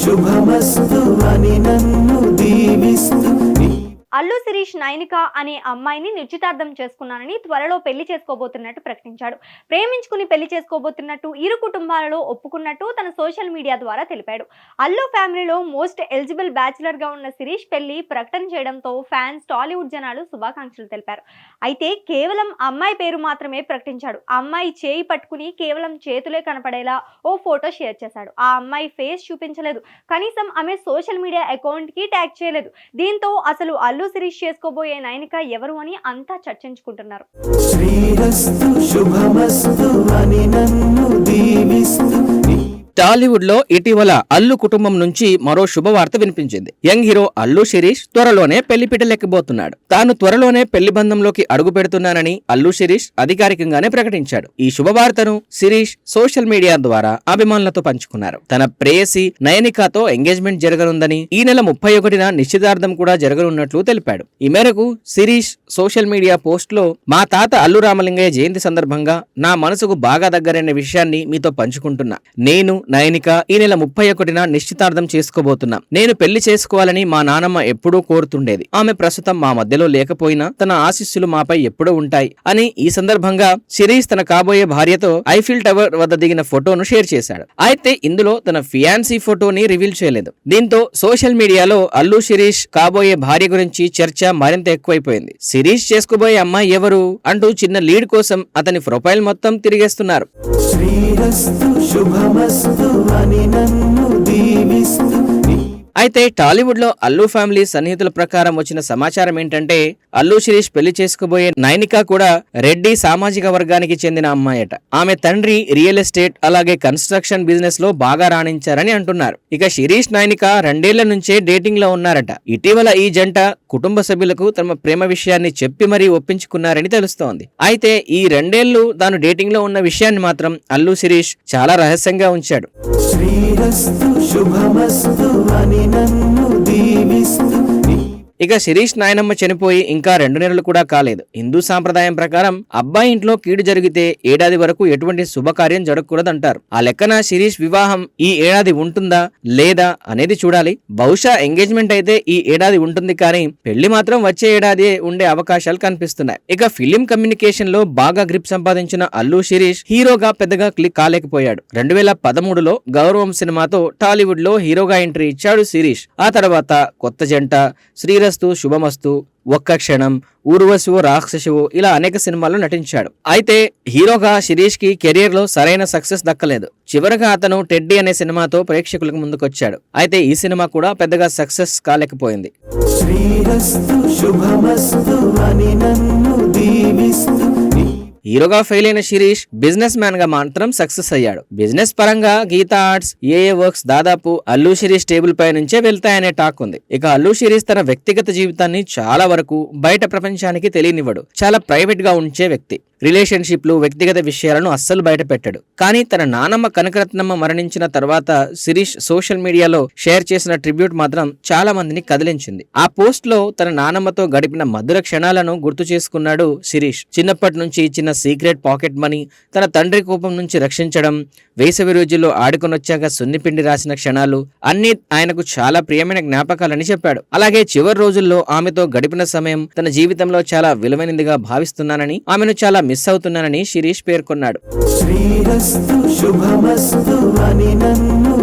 శుభమస్తు అని నన్ను దీవిస్తు అల్లు శిరీష్ నైనిక అనే అమ్మాయిని నిశ్చితార్థం చేసుకున్నానని త్వరలో పెళ్ళి చేసుకోబోతున్నట్టు ప్రకటించాడు. ప్రేమించుకుని పెళ్ళి చేసుకోబోతున్నట్టు ఇరు కుటుంబాలలో ఒప్పుకున్నట్టు తన సోషల్ మీడియా ద్వారా తెలిపాడు. అల్లు ఫ్యామిలీలో మోస్ట్ ఎలిజిబుల్ బ్యాచులర్గా ఉన్న శిరీష్ పెళ్ళి ప్రకటన చేయడంతో ఫ్యాన్స్ టాలీవుడ్ జనాలు శుభాకాంక్షలు తెలిపారు. అయితే కేవలం అమ్మాయి పేరు మాత్రమే ప్రకటించాడు. అమ్మాయి చేయి పట్టుకుని కేవలం చేతులే కనపడేలా ఓ ఫోటో షేర్ చేశాడు. ఆ అమ్మాయి ఫేస్ చూపించలేదు. కనీసం ఆమె సోషల్ మీడియా అకౌంట్కి ట్యాగ్ చేయలేదు. దీంతో అసలు అల్లు శిరీష్ చేసుకోబోయే నైనిక ఎవరు అని అంతా చర్చించుకుంటున్నారు. శ్రీరస్తు శుభమస్తు అని నన్ను దీవిస్తు టాలీవుడ్లో ఇటీవల అల్లు కుటుంబం నుంచి మరో శుభవార్త వినిపించింది. యంగ్ హీరో అల్లు శిరీష్ త్వరలోనే పెళ్ళి పిటలెక్కబోతున్నాడు. తాను త్వరలోనే పెళ్ళి బంధంలోకి అడుగు పెడుతున్నానని అల్లు శిరీష్ అధికారికంగానే ప్రకటించాడు. ఈ శుభవార్తను శిరీష్ సోషల్ మీడియా ద్వారా అభిమానులతో పంచుకున్నారు. తన ప్రేయసి నయనికాతో ఎంగేజ్మెంట్ జరగనుందని ఈ నెల ముప్పై ఒకటిన నిశ్చితార్థం కూడా జరగనున్నట్లు తెలిపాడు. ఈ మేరకు శిరీష్ సోషల్ మీడియా పోస్ట్లో మా తాత అల్లు రామలింగయ్య జయంతి సందర్భంగా నా మనసుకు బాగా దగ్గరైన విషయాన్ని మీతో పంచుకుంటున్నా. నేను నయనిక ఈ నెల ముప్పై ఒకటిన నిశ్చితార్థం చేసుకోబోతున్నా. నేను పెళ్ళి చేసుకోవాలని మా నానమ్మ ఎప్పుడూ కోరుతుండేది. ఆమె ప్రస్తుతం మా మధ్యలో లేకపోయినా తన ఆశీస్సులు మాపై ఎప్పుడూ ఉంటాయి అని ఈ సందర్భంగా శిరీష్ తన కాబోయే భార్యతో ఐఫిల్ టవర్ వద్ద దిగిన ఫోటోను షేర్ చేశాడు. అయితే ఇందులో తన ఫియాన్సీ ఫోటోని రివీల్ చేయలేదు. దీంతో సోషల్ మీడియాలో అల్లు శిరీష్ కాబోయే భార్య గురించి చర్చ మరింత ఎక్కువైపోయింది. శిరీష్ చేసుకోబోయే అమ్మాయి ఎవరు అంటూ చిన్న లీడ్ కోసం అతని ప్రొఫైల్ మొత్తం తిరిగేస్తున్నారు. శ్రీరస్తు శుభమస్తు. అని నన్ను అయితే టాలీవుడ్లో అల్లు ఫ్యామిలీ సన్నిహితుల ప్రకారం వచ్చిన సమాచారం ఏంటంటే అల్లు శిరీష్ పెళ్ళి చేసుకోబోయే నైనిక కూడా రెడ్డి సామాజిక వర్గానికి చెందిన అమ్మాయట. ఆమె తండ్రి రియల్ ఎస్టేట్ అలాగే కన్స్ట్రక్షన్ బిజినెస్లో బాగా రాణించారని అంటున్నారు. ఇక శిరీష్ నైనిక రెండేళ్ళ నుంచే డేటింగ్లో ఉన్నారట. ఇటీవల ఈ జంట కుటుంబ సభ్యులకు తమ ప్రేమ విషయాన్ని చెప్పి మరీ ఒప్పించుకున్నారని తెలుస్తోంది. అయితే ఈ రెండేళ్ళు తాను డేటింగ్లో ఉన్న విషయాన్ని మాత్రం అల్లు శిరీష్ చాలా రహస్యంగా ఉంచాడు. శ్రీరస్తు శుభమస్తు అని నన్ను దీవిస్తూ ఇక శిరీష్ నాయనమ్మ చనిపోయి ఇంకా రెండు నెలలు కూడా కాలేదు. హిందూ సాంప్రదాయం ప్రకారం అబ్బాయి ఇంట్లో కీడు జరిగితే ఏడాది వరకు ఎటువంటి శుభకార్యం జరగకూడదంటారు. ఆ లెక్కన శిరీష్ వివాహం ఈ ఏడాది ఉంటుందా లేదా అనేది చూడాలి. బహుశా ఎంగేజ్మెంట్ అయితే ఈ ఏడాది ఉంటుంది కానీ పెళ్ళి మాత్రం వచ్చే ఏడాది ఉండే అవకాశాలు కనిపిస్తున్నాయి. ఇక ఫిలిం కమ్యూనికేషన్లో బాగా గ్రిప్ సంపాదించిన అల్లు శిరీష్ హీరోగా పెద్దగా క్లిక్ కాలేకపోయాడు. రెండు వేల పదమూడులో గౌరవం సినిమాతో టాలీవుడ్లో హీరోగా ఎంట్రీ ఇచ్చాడు శిరీష్. ఆ తర్వాత కొత్త జంట శ్రీరస్తు శుభమస్తు ఒక్క క్షణం ఊర్వశివు రాక్షసువు ఇలా అనేక సినిమాల్లో నటించాడు. అయితే హీరోగా శిరీష్కి కెరీర్లో సరైన సక్సెస్ దక్కలేదు. చివరగా అతను టెడ్డీ అనే సినిమాతో ప్రేక్షకులకు ముందుకొచ్చాడు. అయితే ఈ సినిమా కూడా పెద్దగా సక్సెస్ కాలేకపోయింది. శ్రీరస్తు శుభమస్తు అని నన్ను దీవిస్తు హీరోగా ఫెయిల్ అయిన శిరీష్ బిజినెస్ మ్యాన్గా మాత్రం సక్సెస్ అయ్యాడు. బిజినెస్ పరంగా గీతా ఆర్ట్స్ ఏఏ వర్క్స్ దాదాపు అల్లు శిరీష్ టేబుల్ పై నుంచే వెళ్తాయనే టాక్ ఉంది. ఇక అల్లు శిరీష్ తన వ్యక్తిగత జీవితాన్ని చాలా వరకు బయట ప్రపంచానికి తెలియనివ్వడు. చాలా ప్రైవేట్గా ఉంచే వ్యక్తి. రిలేషన్షిప్లు వ్యక్తిగత విషయాలను అస్సలు బయట పెట్టాడు. కానీ తన నానమ్మ కనకరత్నమ్మ మరణించిన తర్వాత శిరీష్ సోషల్ మీడియాలో షేర్ చేసిన ట్రిబ్యూట్ మాత్రం చాలా మందిని కదిలించింది. ఆ పోస్ట్లో తన నానమ్మతో గడిపిన మధుర క్షణాలను గుర్తు చేసుకున్నాడు శిరీష్. చిన్నప్పటి నుంచి ఇచ్చిన సీక్రెట్ పాకెట్ మనీ తన తండ్రి కోపం నుంచి రక్షించడం వేసవి రోజుల్లో ఆడుకొనొచ్చాక సున్నిపిండి రాసిన క్షణాలు అన్ని ఆయనకు చాలా ప్రియమైన జ్ఞాపకాలని చెప్పాడు. అలాగే చివరి రోజుల్లో ఆమెతో గడిపిన సమయం తన జీవితంలో చాలా విలువైనదిగా భావిస్తున్నానని ఆమెను చాలా మిస్ అవుతున్నానని శిరీష్ పేర్కొన్నాడు. శ్రీరస్తు శుభమస్తు అని నన్ను